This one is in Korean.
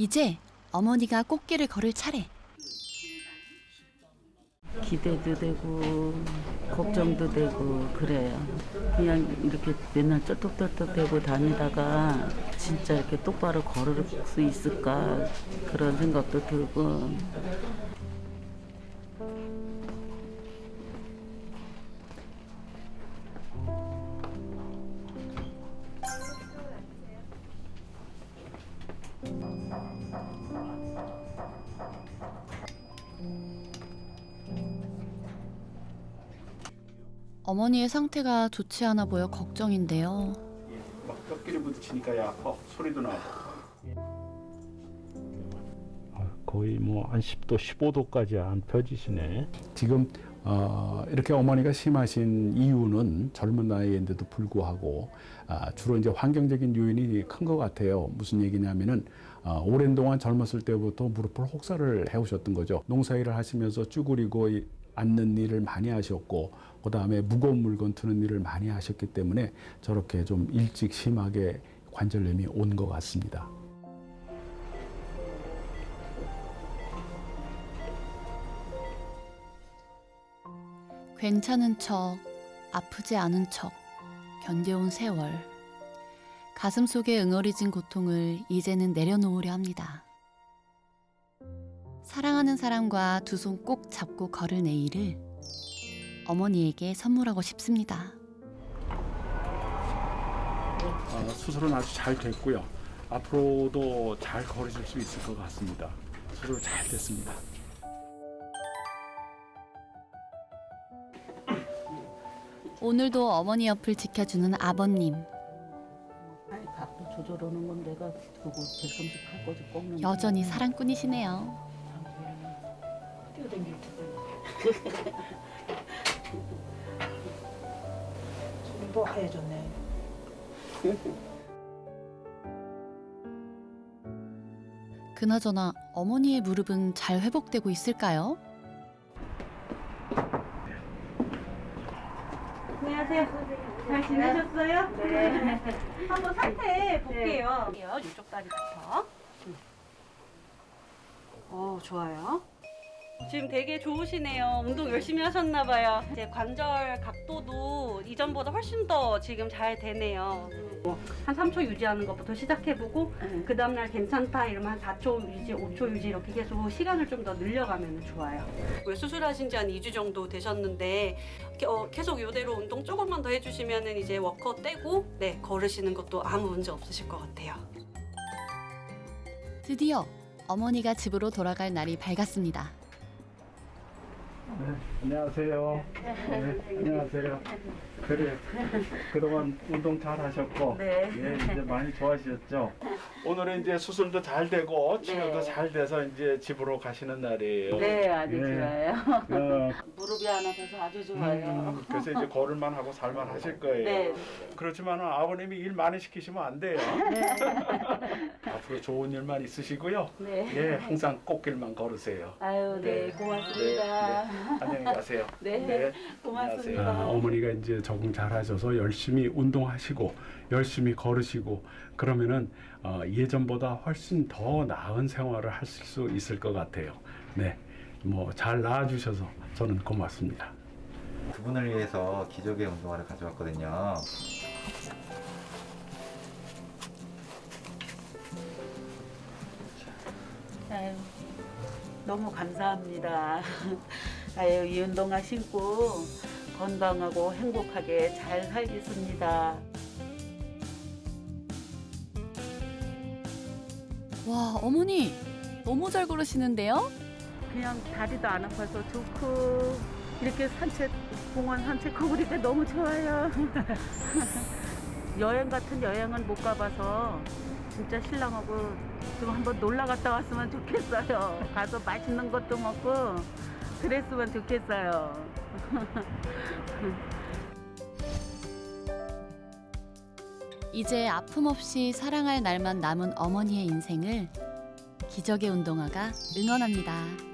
이제 어머니가 꽃길을 걸을 차례. 기대도 되고 걱정도 되고 그래요. 그냥 이렇게 맨날 쩔뚝쩔뚝 다니다가 진짜 이렇게 똑바로 걸을 수 있을까 그런 생각도 들고 어머니의 상태가 좋지 않아 보여 걱정인데요. 막 뼈끼리 부딪히니까 야 아파 소리도 나고 아, 거의 뭐 한 10도, 15도까지 안 펴지시네. 지금 어, 이렇게 어머니가 심하신 이유는 젊은 나이인데도 불구하고 아, 주로 이제 환경적인 요인이 큰 것 같아요. 무슨 얘기냐면은 어, 오랜 동안 젊었을 때부터 무릎을 혹사를 해오셨던 거죠. 농사일을 하시면서 쭈그리고 이- 앉는 일을 많이 하셨고 그 다음에 무거운 물건 드는 일을 많이 하셨기 때문에 저렇게 좀 일찍 심하게 관절염이 온 것 같습니다. 괜찮은 척, 아프지 않은 척, 견뎌온 세월. 가슴 속에 응어리진 고통을 이제는 내려놓으려 합니다. 사랑하는 사람과 두 손 꼭 잡고 걸을 내일을 어머니에게 선물하고 싶습니다. 어, 수술은 아주 잘 됐고요. 앞으로도 잘 걸으실 수 있을 것 같습니다. 수술 잘 됐습니다. 오늘도 어머니 옆을 지켜주는 아버님. 조절하는 건 내가 그거 138까지 꺾는 여전히 사랑꾼이시네요. 또 하얘졌네. 그나저나 어머니의 무릎은 잘 회복되고 있을까요? 안녕하세요. 잘 지내셨어요? 네. 한번 상태 볼게요. 이쪽 다리부터. 어, 좋아요. 지금 되게 좋으시네요. 운동 열심히 하셨나 봐요. 이제 관절 각도도 이전보다 훨씬 더 지금 잘 되네요. 뭐한 3초 유지하는 것부터 시작해보고 응. 그 다음날 괜찮다 이러면 한 4초 유지, 5초 유지 이렇게 계속 시간을 좀 더 늘려가면 좋아요. 왜 수술하신 지 한 2주 정도 되셨는데 어, 계속 이대로 운동 조금만 더 해주시면 은 이제 워커 떼고 네 걸으시는 것도 아무 문제 없으실 것 같아요. 드디어 어머니가 집으로 돌아갈 날이 밝았습니다. 네, 안녕하세요 네, 안녕하세요 그래 그동안 운동 잘 하셨고 네. 예, 이제 많이 좋아지셨죠 오늘은 이제 수술도 잘 되고 치료도 네. 잘 돼서 이제 집으로 가시는 날이에요 네 아주 예. 좋아요. 어, 무릎이 안 아파서 아주 좋아요. 음, 그래서 이제 걸을만 하고 살만 하실 거예요 네. 그렇지만 아버님이 일 많이 시키시면 안 돼요 앞으로 좋은 일만 있으시고요 네. 예, 항상 꽃길만 걸으세요 아유 네, 네. 고맙습니다. 네, 네. 안녕히 가세요 네. 고맙습니다. 안녕하세요. 아, 어머니가 이제 적응 잘 하셔서 열심히 운동하시고 열심히 걸으시고 그러면은 어, 예전보다 훨씬 더 나은 생활을 하실 수 있을 것 같아요. 네. 뭐 잘 나아 주셔서 저는 고맙습니다. 두 분을 위해서 기적의 운동화를 가져왔거든요. 아유, 너무 감사합니다. 아유, 이 운동화 신고 건강하고 행복하게 잘 살겠습니다. 와, 어머니 너무 잘 걸으시는데요? 그냥 다리도 안 아파서 좋고 이렇게 산책 공원 산책하고 그러니까 너무 좋아요. 여행 같은 여행은 못 가봐서 진짜 신랑하고 좀 한번 놀러 갔다 왔으면 좋겠어요. 가서 맛있는 것도 먹고 그랬으면 좋겠어요. 이제 아픔 없이 사랑할 날만 남은 어머니의 인생을 기적의 운동화가 응원합니다.